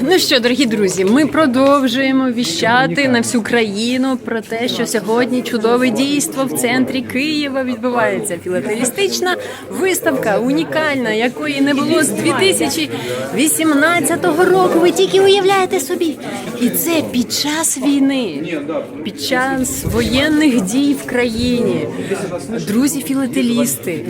Ну що, дорогі друзі, ми продовжуємо віщати на всю країну про те, що сьогодні чудове дійство в центрі Києва відбувається. Філателістична виставка, унікальна, якої не було з 2018 року. Ви тільки уявляєте собі. І це під час війни, під час воєнних дій в країні. Друзі філателісти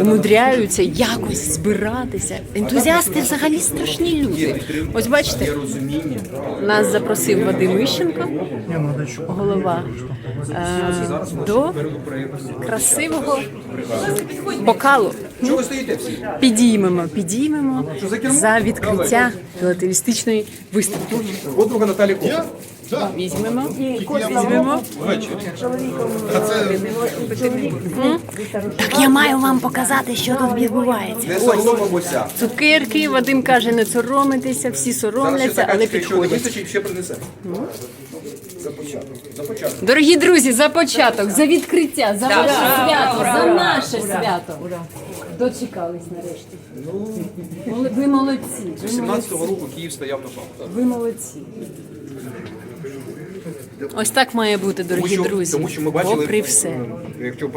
умудряються якось збиратися. Ентузіасти взагалі страшні люди. Ось бачите, нас запросив Вадим Іщенко, голова е, до красивого бокалу. Підіймемо, підіймемо за відкриття філателістичної виставки. Подруга Наталі Кохар. Візьмемо, візьмемо. Так я маю вам показати, що тут відбувається. Не соромимося. Цукерки, Вадим каже, не соромитися, всі соромляться, але підходять. ще принесемо. За початок. За початок. Дорогі друзі, за початок, за відкриття, за ваше свято, за наше свято. Дочекались нарешті. Моли- Ви молодці. Ви 17-го року Київ стояв на пам'ять. Ви молодці. Ось так має бути, дорогі Тому що- друзі. тому що ми бачили- Попри все. Якщо